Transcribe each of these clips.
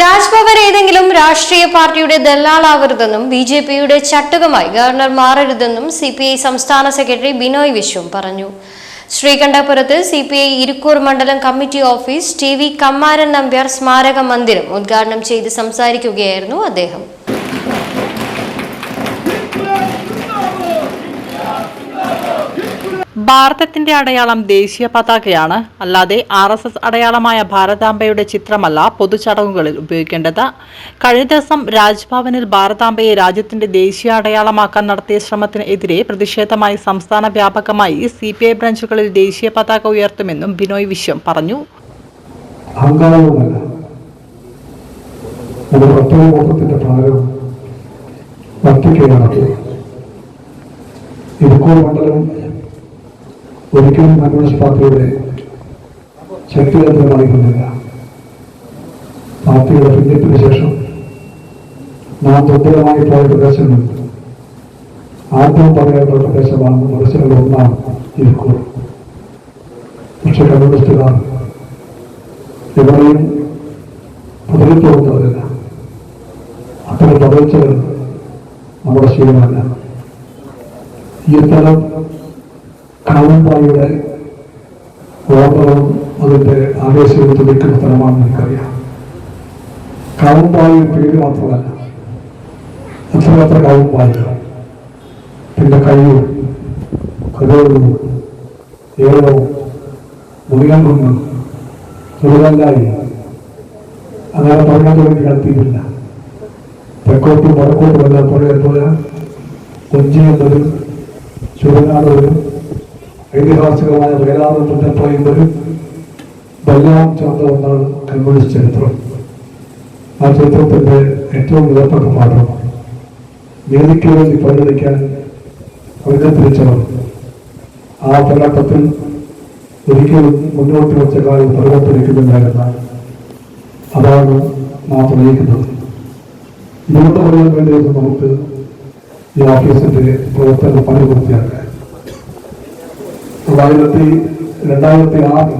രാജ്ഭവൻ ഏതെങ്കിലും രാഷ്ട്രീയ പാർട്ടിയുടെ ദല്ലാളാവരുതെന്നും ബി ജെ പിയുടെ ചട്ടുകമായി ഗവർണർ മാറരുതെന്നും സി പി ഐ സംസ്ഥാന സെക്രട്ടറി ബിനോയ് വിശ്വം പറഞ്ഞു. ശ്രീകണ്ഠപുരത്ത് സി പി ഐ ഇരിക്കൂർ മണ്ഡലം committee office T V Kammaran Nambiar സ്മാരക മന്ദിരം ഉദ്ഘാടനം ചെയ്ത് സംസാരിക്കുകയായിരുന്നു അദ്ദേഹം. ഭാരതത്തിന്റെ അടയാളം ദേശീയ പതാകയാണ്. അല്ലാതെ ആർ എസ് എസ് അടയാളമായ ഭാരതാംബയുടെ ചിത്രമല്ല പൊതുചടങ്ങുകളിൽ ഉപയോഗിക്കേണ്ടത്. കഴിഞ്ഞ ദിവസം രാജ്ഭവനിൽ ഭാരതാംബയെ രാജ്യത്തിന്റെ ദേശീയ അടയാളമാക്കാൻ നടത്തിയ ശ്രമത്തിനെതിരെ പ്രതിഷേധമായി സംസ്ഥാന വ്യാപകമായി സി പി ഐ ബ്രാഞ്ചുകളിൽ ദേശീയ പതാക ഉയർത്തുമെന്നും ബിനോയ് വിശ്വം പറഞ്ഞു. ഇടുക്കൂർ മണ്ഡലം ഒരിക്കലും കമ്മ്യൂണിസ്റ്റ് പാർട്ടിയുടെ ശക്തികേന്ദ്രമായിരുന്നില്ല പാർട്ടിയുടെ പിന്നിപ്പിന് ശേഷം നാം ദുർബലമായി പോയ പ്രദേശങ്ങൾ ആദ്യം പറയേണ്ട പ്രദേശമാണ് പ്രദേശങ്ങളിൽ ഒന്നാണ് ഇരിക്കൂർ. പക്ഷെ കമ്മ്യൂണിസ്റ്റുകാർ എവിടെയും പതറിപ്പോകുന്നവരല്ല അത്തരം പതർച്ചകൾ നമ്മുടെ ശീലമല്ല. ഈ തരം കാവൻപായുടെ ഓർമ്മകളും അതിന്റെ ആവേശവും തുടിക്കുന്ന സ്ഥലമാണെന്ന് എനിക്കറിയാം. കാവൻപായ പേര് മാത്രമല്ല എത്രയെത്ര കാവൻപായകൾ പിന്നെ കയ്യും? കരോടും ഏഴവും മുറികണ്ടും ചെറുതല്ലായി അങ്ങനെ പറയാൻ തുടങ്ങി കളിപ്പിക്കില്ല തെക്കോട്ടും വടക്കോട്ടും എല്ലാം പുഴയെ പോലെ കൊഞ്ചി എന്നൊരു ചുരനാട് വരും ഐതിഹാസികമായ തുന്നപ്പുറയും ഒരു ഇതെല്ലാം ചേർന്ന ഒന്നാണ് കമ്മ്യൂണിസ്റ്റ് ചരിത്രം. ആ ചരിത്രത്തിന്റെ ഏറ്റവും വിലപ്പെട്ട പാഠം നീതിക്ക് വേണ്ടി പരിഗണിക്കാൻ അവരെ തിരിച്ചവർ. ആ പോരാട്ടത്തിൽ ഒരിക്കലും മുന്നോട്ട് വെച്ച കാര്യം പരിവർത്തനിക്കുന്നില്ല അതാണ് നാം തെളിയിക്കുന്നത് ഇതുകൊണ്ട് പറയാൻ വേണ്ടിയിട്ട് നമുക്ക് ഈ ഓഫീസിന്റെ പ്രവർത്തനം പണി പൂർത്തിയാക്കാൻ തൊള്ളായിരത്തി രണ്ടായിരത്തി ആറ്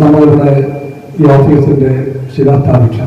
നമ്മളിവിടെ ഈ ഓഫീസിന്റെ ശിലാസ്ഥാപിച്ചു